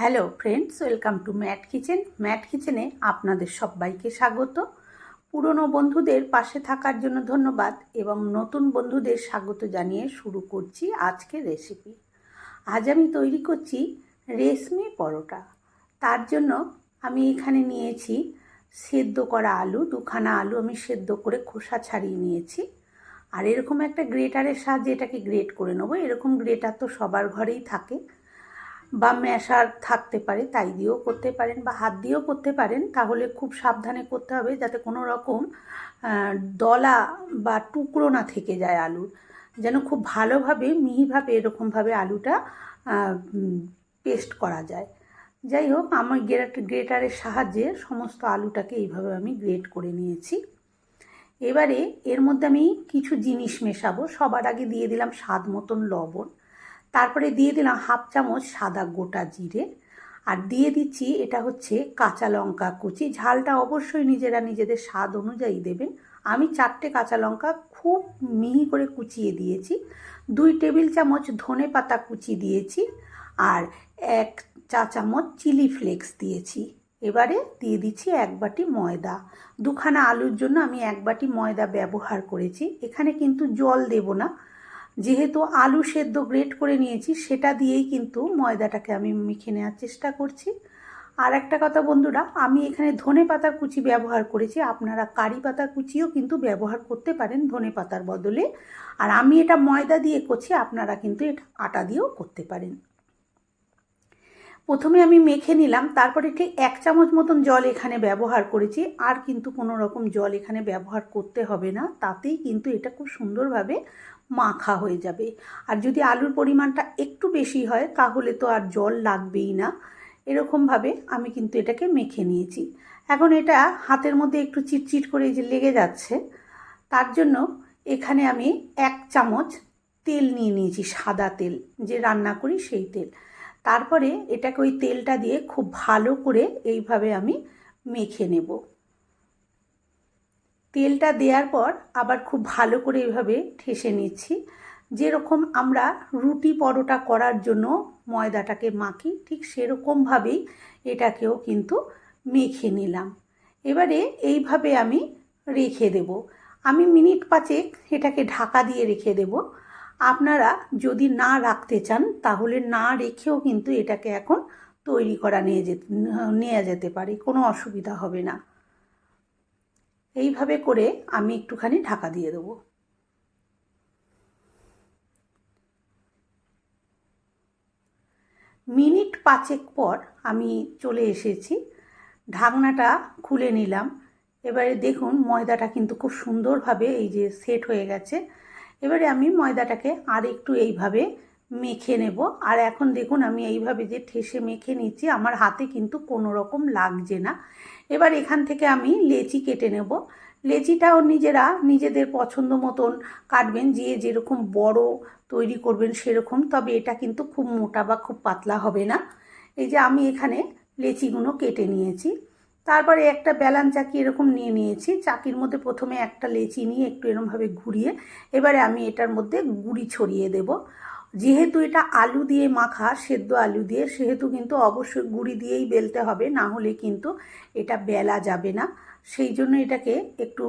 Hello friends, welcome to Matt kitchen. Matt কিচেনে আপনাদের সবাইকে স্বাগত। পুরনো বন্ধুদের পাশে থাকার জন্য ধন্যবাদ এবং নতুন বন্ধুদের স্বাগত জানিয়ে শুরু করছি আজকের রেসিপি আজ আমি তৈরি করছি রেশমি পরোটা। তার জন্য আমি এখানে নিয়েছি সেদ্ধ করা আলু, দুখানা আলু আমি সেদ্ধ করে খোসা ছাড়িয়ে নিয়েছি। আর এরকম একটা গ্রেটারের সাহায্যে এটাকে গ্রেট করে নেব। এরকম গ্রেটার তো সবার ঘরেই থাকে। বা ম্যাশার থাকতে পারে, তাই দিয়েও করতে পারেন বা হাত দিয়েও করতে পারেন, তাহলে খুব সাবধানে করতে হবে যাতে কোনো রকম দলা বা টুকরো না থেকে যায় আলুর। যেন খুব ভালোভাবে, মিহিভাবে, এরকমভাবে আলুটা পেস্ট করা যায়। যাই হোক, আমার গ্রেট, গ্রেটারের সাহায্যে সমস্ত আলুটাকে এইভাবে আমি গ্রেট করে নিয়েছি। এবারে এর মধ্যে আমি কিছু জিনিস মেশাবো। সবার আগে দিয়ে দিলাম স্বাদ মতন লবণ। তারপরে দিয়ে দিলাম হাফ চামচ সাদা গোটা জিরে। আর দিয়ে দিচ্ছি, এটা হচ্ছে কাঁচা লঙ্কা কুচি। ঝালটা অবশ্যই নিজেরা নিজেদের স্বাদ অনুযায়ী দেবেন। আমি চারটে কাঁচা লঙ্কা খুব মিহি করে কুচিয়ে দিয়েছি। দুই টেবিল চামচ ধনে পাতা কুচি দিয়েছি আর এক চা চামচ চিলি ফ্লেক্স দিয়েছি। এবারে দিয়ে দিচ্ছি এক বাটি ময়দা। দুখানা আলুর জন্য আমি এক বাটি ময়দা ব্যবহার করেছি। এখানে কিন্তু জল দেব না। যেহেতু আলু সেদ্ধ গ্রেট করে নিয়েছি, সেটা দিয়েই কিন্তু ময়দাটাকে আমি মেখে নেওয়ার চেষ্টা করছি। আর একটা কথা বন্ধুরা, আমি এখানে ধনে পাতার কুচি ব্যবহার করেছি। আপনারা কারি পাতার কুচিও কিন্তু ব্যবহার করতে পারেন ধনে পাতার বদলে। আর আমি এটা ময়দা দিয়ে করছি, আপনারা কিন্তু এটা আটা দিয়েও করতে পারেন। প্রথমে আমি মেখে নিলাম, তারপরে ঠিক এক চামচ মতন জল এখানে ব্যবহার করেছি। আর কিন্তু কোনো রকম জল এখানে ব্যবহার করতে হবে না, তাতেই কিন্তু এটা খুব সুন্দরভাবে মাখা হয়ে যাবে। আর যদি আলুর পরিমাণটা একটু বেশি হয়, তাহলে তো আর জল লাগবেই না। এরকমভাবে আমি কিন্তু এটাকে মেখে নিয়েছি। এখন এটা হাতের মধ্যে একটু চিটচিট করে যে লেগে যাচ্ছে, তার জন্য এখানে আমি এক চামচ তেল নিয়ে নিয়েছি, সাদা তেল, যে রান্না করি সেই তেল। তারপরে এটাকে ওই তেলটা দিয়ে খুব ভালো করে এইভাবে আমি মেখে নেব। তেলটা দেওয়ার পর আবার খুব ভালো করে এভাবে ঠেসে নিচ্ছি। যেরকম আমরা রুটি পরোটা করার জন্য ময়দাটাকে মাখি, ঠিক সেরকমভাবেই এটাকেও কিন্তু মেখে নিলাম। এবারে এইভাবে আমি রেখে দেব। আমি মিনিট পাঁচেক এটাকে ঢাকা দিয়ে রেখে দেব। আপনারা যদি না রাখতে চান, তাহলে না রেখেও কিন্তু এটাকে এখন তৈরি করা নিয়ে যেতে নেওয়া যেতে পারে, কোনো অসুবিধা হবে না। এইভাবে করে আমি একটুখানি ঢাকা দিয়ে দেবো। মিনিট পাঁচেক পর আমি চলে এসেছি। ঢাকনাটা খুলে নিলাম। এবারে দেখুন, ময়দাটা কিন্তু খুব সুন্দরভাবে এই যে সেট হয়ে গেছে। এবারে আমি ময়দাটাকে আর একটু এইভাবে মেখে নেব। আর এখন দেখুন, আমি এইভাবে যে ঠেসে মেখে নিচ্ছি, আমার হাতে কিন্তু কোনো রকম লাগছে না। এবার এখান থেকে আমি লেচি কেটে নেব। লেচিটাও নিজেরা নিজেদের পছন্দ মতন কাটবেন, যে যেরকম বড় তৈরি করবেন সেরকম, তবে এটা কিন্তু খুব মোটা বা খুব পাতলা হবে না। এই যে আমি এখানে লেচিগুলো কেটে নিয়েছি। তারপরে একটা ব্যালান চাকি এরকম নিয়ে নিয়েছি। চাকির মধ্যে প্রথমে একটা লেচি নিয়ে একটু এরমভাবে ঘুরিয়ে, এবারে আমি এটার মধ্যে গুড়ি ছড়িয়ে দেব। যেহেতু এটা আলু দিয়ে মাখা, সেদ্ধ আলু দিয়ে, সেহেতু কিন্তু অবশ্যই গুঁড়ি দিয়েই বেলতে হবে, না হলে কিন্তু এটা বেলা যাবে না। সেই জন্য এটাকে একটু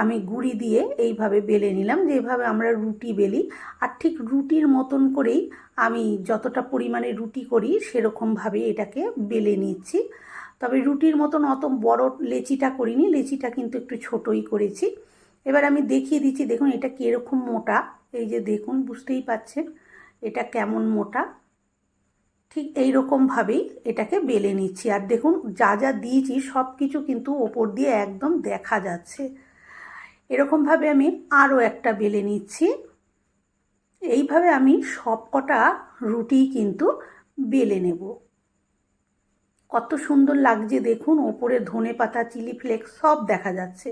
আমি গুঁড়ি দিয়ে এইভাবে বেলে নিলাম, যেভাবে আমরা রুটি বেলি। আর ঠিক রুটির মতন করেই আমি যতটা পরিমাণে রুটি করি, সেরকমভাবে এটাকে বেলে নিচ্ছি। তবে রুটির মতন অত বড় লেচিটা করিনি, লেচিটা কিন্তু একটু ছোটই করেছি। এবার আমি দেখিয়ে দিচ্ছি, দেখুন এটা কীরকম মোটা। এই যে দেখুন, বুঝতেই পাচ্ছেন। এটা কেমন মোটা? ঠিক এই রকমভাবেই এটাকে বেলে নিচ্ছি। আর দেখুন, যা যা দিয়েছি সব কিছু কিন্তু ওপর দিয়ে একদম দেখা যাচ্ছে। এরকমভাবে আমি আরও একটা বেলে নিচ্ছি। এইভাবে আমি সব কটা রুটি কিন্তু বেলে নেব। কত সুন্দর লাগছে দেখুন, ওপরে ধনে পাতা, চিলি ফ্লেক্স সব দেখা যাচ্ছে।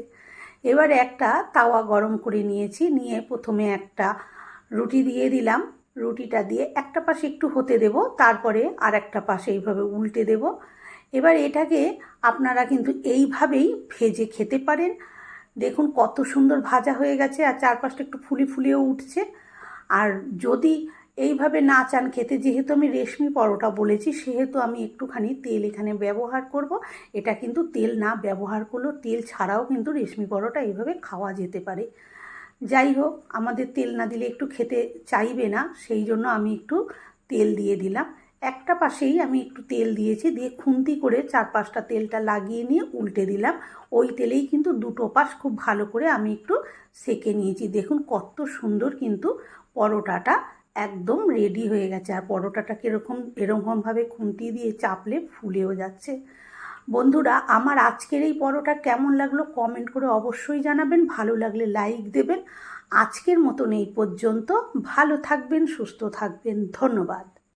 এবার একটা তাওয়া গরম করে নিয়েছি, নিয়ে প্রথমে একটা রুটি দিয়ে দিলাম। রুটিটা দিয়ে একটা পাশে একটু হতে দেব, তারপরে আর একটা পাশে এইভাবে উল্টে দেব। এবার এটাকে আপনারা কিন্তু এইভাবেই ভেজে খেতে পারেন। দেখুন কত সুন্দর ভাজা হয়ে গেছে আর চারপাশটা একটু ফুলি ফুলিয়েও উঠছে। আর যদি এইভাবে না চান খেতে, যেহেতু আমি রেশমি পরোটা বলেছি, সেহেতু আমি একটুখানি তেল এখানে ব্যবহার করব। এটা কিন্তু তেল না ব্যবহার করলেও তেল ছাড়াও কিন্তু রেশমি পরোটা এইভাবে খাওয়া যেতে পারে। যাই হোক আমাদের তেল না দিলে একটু খেতে চাইবে না, সেই জন্য আমি একটু তেল দিয়ে দিলাম। একটা পাশেই আমি একটু তেল দিয়েছি, দিয়ে খুন্তি করে চার পাঁচটা তেলটা লাগিয়ে নিয়ে উল্টে দিলাম। ওই তেলেই কিন্তু দুটো পাশ খুব ভালো করে আমি একটু সেকে নিয়েছি। দেখুন কত সুন্দর কিন্তু পরোটাটা একদম রেডি হয়ে গেছে। আর পরোটাটা কীরকম, এরকমভাবে খুন্তি দিয়ে চাপলে ফুলেও যাচ্ছে। বন্ধুরা, আমার আজকের এই পরোটা কেমন লাগল কমেন্ট করে অবশ্যই জানাবেন, ভালো লাগলে লাইক দেবেন। আজকের মতন এই পর্যন্ত, ভালো থাকবেন, সুস্থ থাকবেন, ধন্যবাদ।